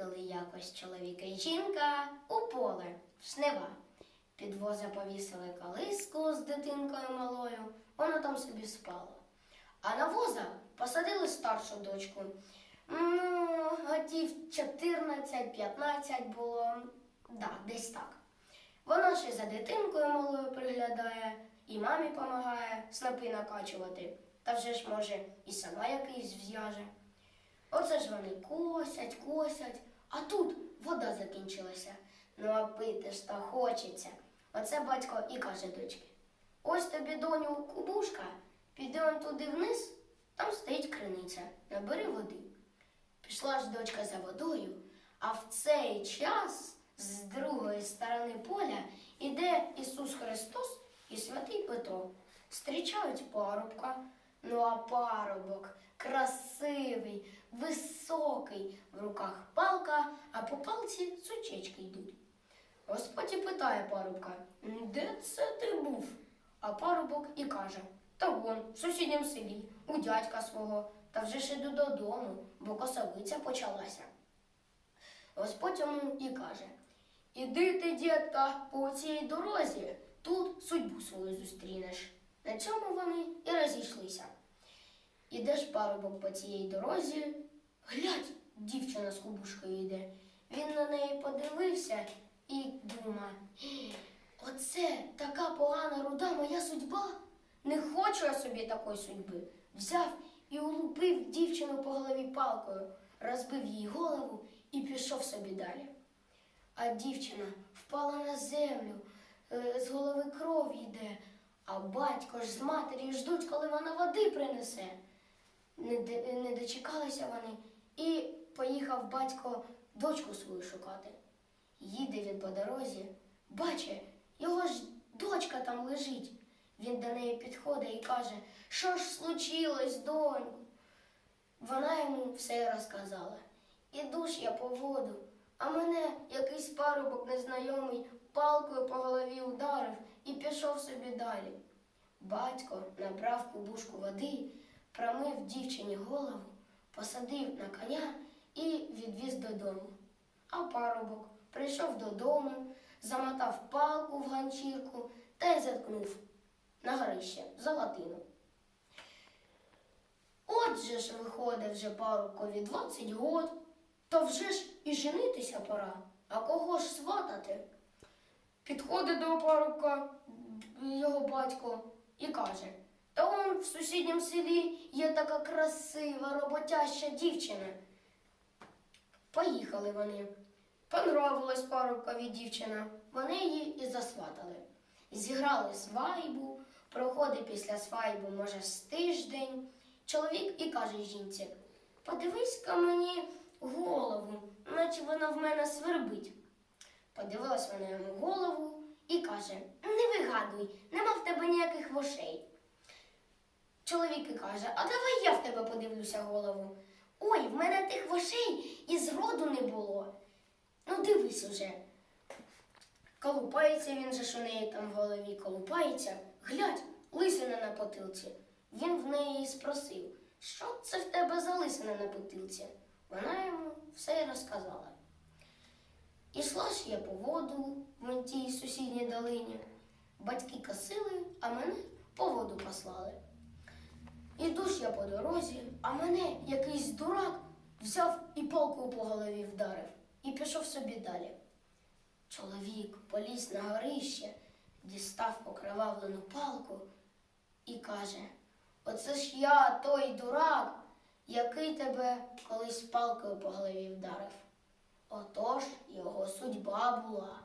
Поїхали якось чоловік і жінка у поле, в жнива. Під воза повісили колиску з дитинкою малою, вона там собі спала. А на воза посадили старшу дочку. Ну, готів 14-15 було, да, десь так. Вона ще за дитинкою малою приглядає, і мамі допомагає снопи накачувати. Та вже ж, може, і сама якийсь зв'яже. Оце ж вони косять, косять, а тут вода закінчилася. Ну а пити ж то хочеться. Оце батько і каже дочки: ось тобі, доню, кубушка, піди он туди вниз, там стоїть криниця, набери води. Пішла ж дочка за водою, а в цей час з другої сторони поля іде Ісус Христос і святий Петро. Зустрічають парубка. Ну а парубок красивий, високий, в руках палка, а по палці сучечки йдуть. Господь і питає парубка, де це ти був? А парубок і каже, та вон, в сусіднім селі, у дядька свого, та вже ж іду додому, бо косовиця почалася. Господь йому і каже, іди ти, дітка, по цій дорозі, тут судьбу свою зустрінеш. На цьому вони і розійшлися. Ідеш парубок по цій дорозі, глядь, дівчина з кубушкою йде. Він на неї подивився і думає, оце така погана руда моя судьба. Не хочу я собі такої судьби. Взяв і улупив дівчину по голові палкою, розбив їй голову і пішов собі далі. А дівчина впала на землю, е, з голови кров йде, а батько ж з матір'ю ждуть, коли вона води принесе. Не, дочекалися вони, і поїхав батько дочку свою шукати. Їде він по дорозі, бачить, його ж дочка там лежить. Він до неї підходить і каже, що ж случилось, доньку? Вона йому все розказала. Іду ж я по воду, а мене якийсь парубок незнайомий палкою по голові ударив і пішов собі далі. Батько набрав кубушку води, промив дівчині голову, посадив на коня і відвіз додому. А парубок прийшов додому, замотав палку в ганчірку та й заткнув на горище за латину. Отже ж виходить вже парубкові 20 год, то вже ж і женитися пора, а кого ж сватати? Підходить до парубка його батько і каже, та он в сусідньому селі є така красива, роботяща дівчина. Поїхали вони. Понравилась парубкові дівчина. Вони її і засватали. Зіграли свайбу, проходить після свайбу, може, з тиждень. Чоловік і каже жінці: подивись-ка мені голову, наче вона в мене свербить. Подивилась вона йому голову і каже: Не вигадуй, нема в тебе ніяких вошей. Чоловік і каже: А давай я в тебе подивлюся голову. Ой, в мене тих вошей і зроду не було. Ну, дивись уже. Колупається він же ж у неї там в голові, колупається. Глядь, лисина на потилці. Він в неї спросив, що це в тебе за лисина на потилці? Вона йому все розказала. Ішла ж я по воду в тій сусідній долині. Батьки косили, а мене по воду послали. Іду ж я по дорозі, а мене якийсь дурак взяв і палкою по голові вдарив і пішов собі далі. Чоловік поліз на горище, дістав окровавлену палку і каже: Оце ж я той дурак, який тебе колись палкою по голові вдарив. Отож його судьба була.